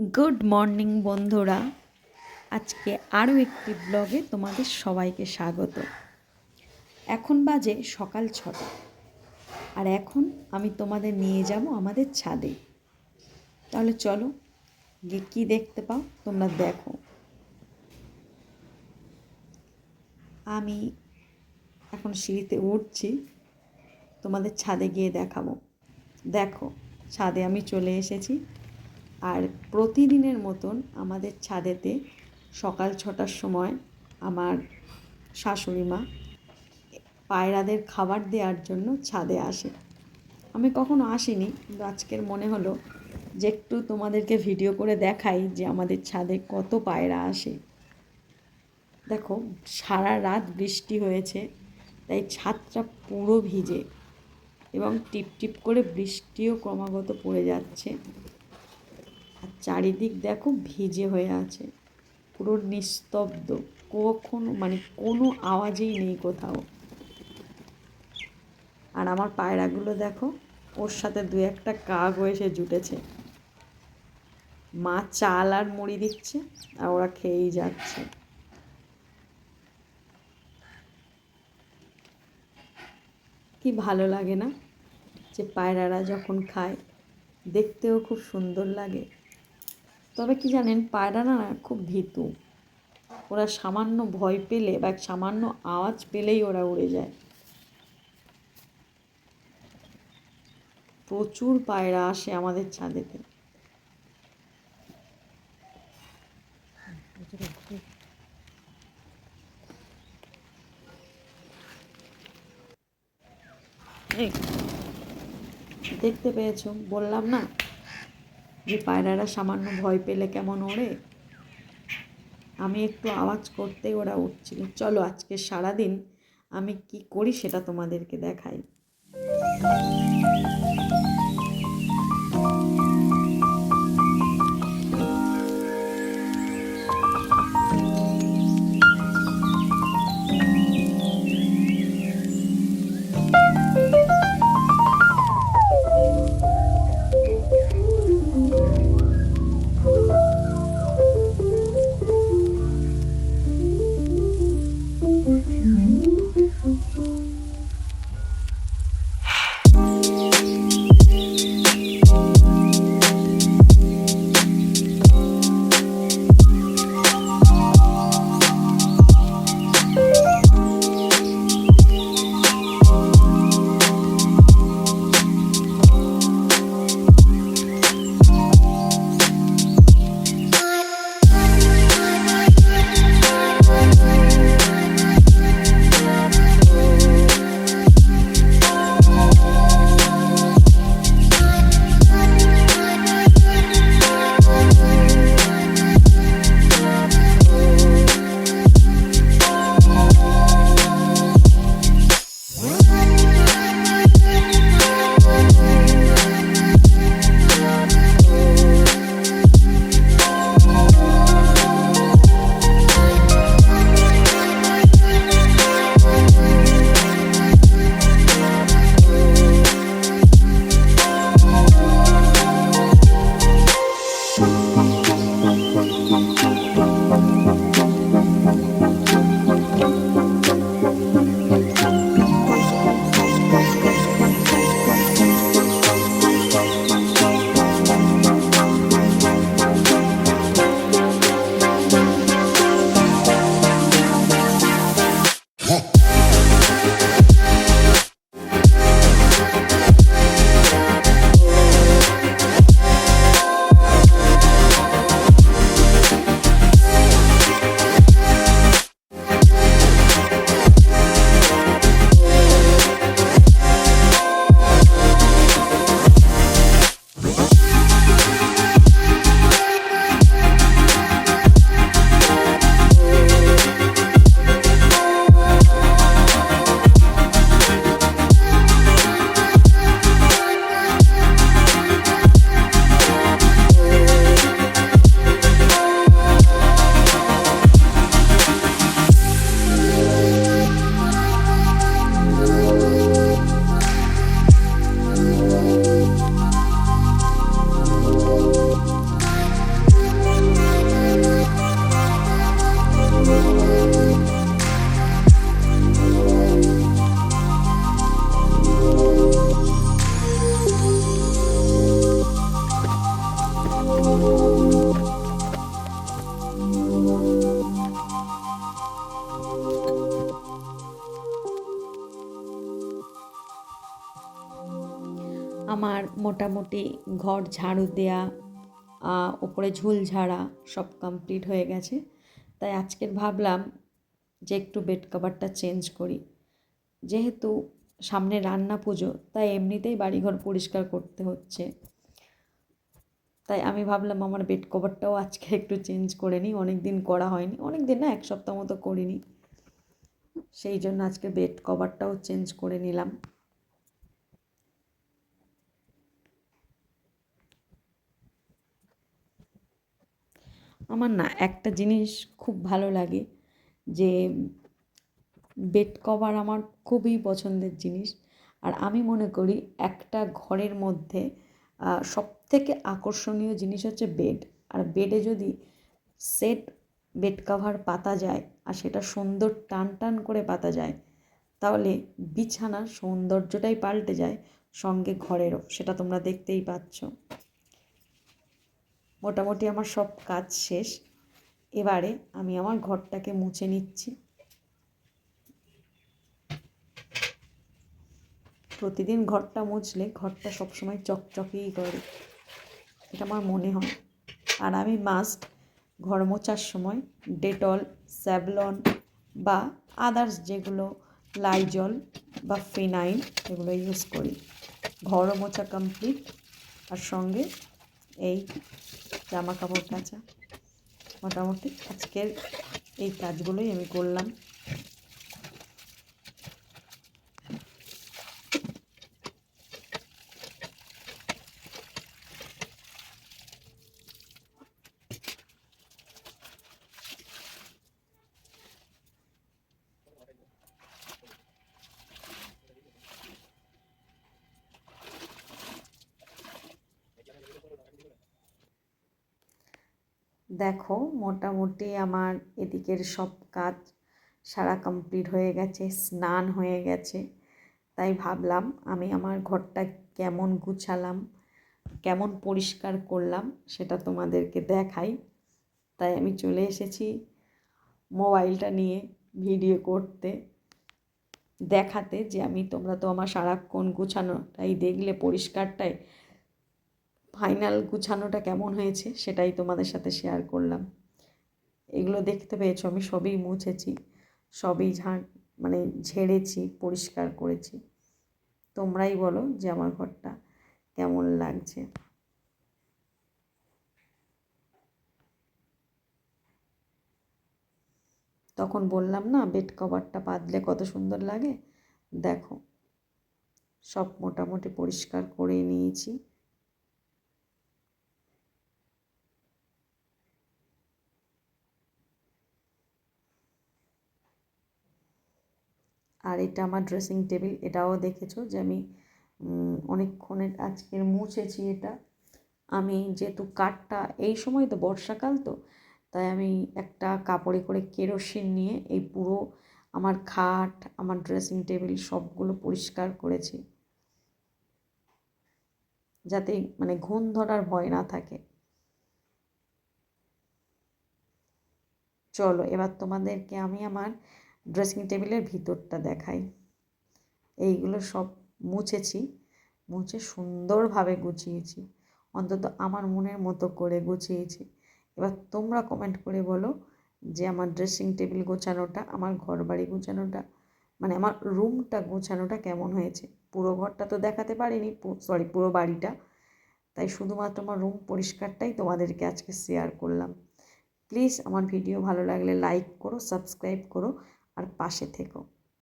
Good morning বন্ধুরা। আজকে আরও একটি ব্লগে তোমাদের সবাইকে স্বাগত। এখন বাজে সকাল ছটা। আর এখন আমি তোমাদের নিয়ে যাব আমাদের ছাদে। তাহলে চলো, গিয়ে কী দেখতে পাও তোমরা দেখো। আমি এখন সিঁড়িতে উঠছি, তোমাদের ছাদে গিয়ে দেখাবো। দেখো, ছাদে আমি চলে এসেছি। আর প্রতিদিনের মতন আমাদের ছাদেতে সকাল ছটার সময় আমার শাশুড়ি মা পায়রাদের খাবার দেওয়ার জন্য ছাদে আসে। আমি কখনো আসিনি, কিন্তু আজকের মনে হলো যে একটু তোমাদেরকে ভিডিও করে দেখাই যে আমাদের ছাদে কত পায়রা আসে। দেখো, সারা রাত বৃষ্টি হয়েছে, তাই ছাদটা পুরো ভিজে এবং টিপ টিপ করে বৃষ্টিও ক্রমাগত পড়ে যাচ্ছে। আর চারিদিক দেখো ভিজে হয়ে আছে। পুরো নিস্তব্ধ। কখনো মানে কোনো আওয়াজেই নেই কোথাও। আর আমার পায়রাগুলো দেখো, ওর সাথে দু একটা কাকও এসে জুটেছে। মা চাল আর মুড়ি দিচ্ছে আর ওরা খেয়েই যাচ্ছে। কি ভালো লাগে না যে পায়রারা যখন খায়, দেখতেও খুব সুন্দর লাগে। তবে কি জানেন পায়রারা না খুব ভীতু। ওরা সামান্য ভয় পেলে বা এক সামান্য আওয়াজ পেলেই ওরা উড়ে যায়। প্রচুর পায়রা আসে আমাদের ছাদেতে। দেখতে পেয়েছ, বললাম না? যে পায়রারা সামান্য ভয় পেলে কেমন ওড়ে? আমি একটু আওয়াজ করতেই ওরা উঠছিল। চলো, আজকে সারাদিন আমি কি করি সেটা তোমাদেরকে দেখাই। আমার মোটামুটি ঘর ঝাড়ু দেয়া ওপরে ঝুল ঝাড়া সব কমপ্লিট হয়ে গেছে। তাই আজকের ভাবলাম যে একটু বেড কভারটা চেঞ্জ করি। যেহেতু সামনে রান্না পুজো, তাই এমনিতেই বাড়িঘর পরিষ্কার করতে হচ্ছে। তাই আমি ভাবলাম আমার বেড কভারটাও আজকে একটু চেঞ্জ করে নিই অনেক দিন করা হয়নি। অনেক দিন না, এক সপ্তাহ মতো করিনি। সেই জন্য আজকে বেড কভারটাও চেঞ্জ করে নিলাম। আমার না একটা জিনিস খুব ভালো লাগে যে বেড কভার আমার খুবই পছন্দের জিনিস। আর আমি মনে করি একটা ঘরের মধ্যে সব থেকে আকর্ষণীয় জিনিস হচ্ছে বেড। আর বেডে যদি সেট বেড কভার পাতা যায় আর সেটা সুন্দর টান টান করে পাতা যায়, তাহলে বিছানার সৌন্দর্যটাই পাল্টে যায় সঙ্গে ঘরেরও। সেটা তোমরা দেখতেই পাচ্ছ। মোটামুটি আমার সব কাজ শেষ। এবারে আমি আমার ঘরটাকে মুছে নিচ্ছি। প্রতিদিন ঘরটা মুছলে ঘরটা সবসময় চকচকেই করে। এটা আমার মনে হয়। আর আমি মাস্ট ঘর মোছার সময় ডেটল, স্যাভলন বা আদার্স যেগুলো লাইজল বা ফিনাইল এগুলো ইউজ করি। ঘরও মোছা কমপ্লিট আর সঙ্গে এই জামা কাপড় কাচা। মোটামুটি আজকের এই কাজগুলোই আমি করলাম। দেখো, মোটামুটি আমার এদিকের সব কাজ সারা কমপ্লিট হয়ে গেছে, স্নান হয়ে গেছে। তাই ভাবলাম আমি আমার ঘরটা কেমন গুছালাম, কেমন পরিষ্কার করলাম সেটা তোমাদেরকে দেখাই। তাই আমি চলে এসেছি মোবাইলটা নিয়ে ভিডিও করতে, দেখাতে যে আমি তোমরা তো আমার সারাক্ষণ গুছানোটাই দেখলে পরিষ্কারটাই ফাইনাল গুছানোটা কেমন হয়েছে সেটাই তোমাদের সাথে শেয়ার করলাম। এগুলো দেখতে পেয়েছ, আমি সবই মুছেছি, সবই ঝাড় মানে ঝেড়েছি, পরিষ্কার করেছি। তোমরাই বলো যে আমার ঘরটা কেমন লাগছে। তখন বললাম, না বেড কভারটা পাতলে কত সুন্দর লাগে। দেখো, সব মোটামুটি পরিষ্কার করে নিয়েছি। আর এটা আমার ড্রেসিং টেবিল এটাও দেখেছ যে আমি অনেকক্ষণের আজকের মুছেছি এটা। আমি যেহেতু কাঠটা, এই সময় তো বর্ষাকাল তো, তাই আমি একটা কাপড়ে করে কেরোসিন নিয়ে এই পুরো আমার খাট, আমার ড্রেসিং টেবিল সবগুলো পরিষ্কার করেছি। যাতে মানে ঘুণ ধরার ভয় না থাকে। চলো, এবার তোমাদেরকে আমি আমার ড্রেসিং টেবিলের ভিতরটা দেখাই। এইগুলো সব মুছেছি, মুছে সুন্দরভাবে গুছিয়েছি। অন্তত আমার মনের মতো করে গুছিয়েছি। এবার তোমরা কমেন্ট করে বলো যে আমার ড্রেসিং টেবিল গোছানোটা, আমার ঘর বাড়ি গোছানোটা মানে আমার রুমটা গোছানোটা কেমন হয়েছে? পুরো ঘরটা তো দেখাতে পারিনি সরি পুরো বাড়িটা। তাই শুধুমাত্র আমার রুম পরিষ্কারটাই তোমাদেরকে আজকে শেয়ার করলাম। প্লিজ আমার ভিডিও ভালো লাগলে লাইক করো সাবস্ক্রাইব করো। আর পাশে থেকো।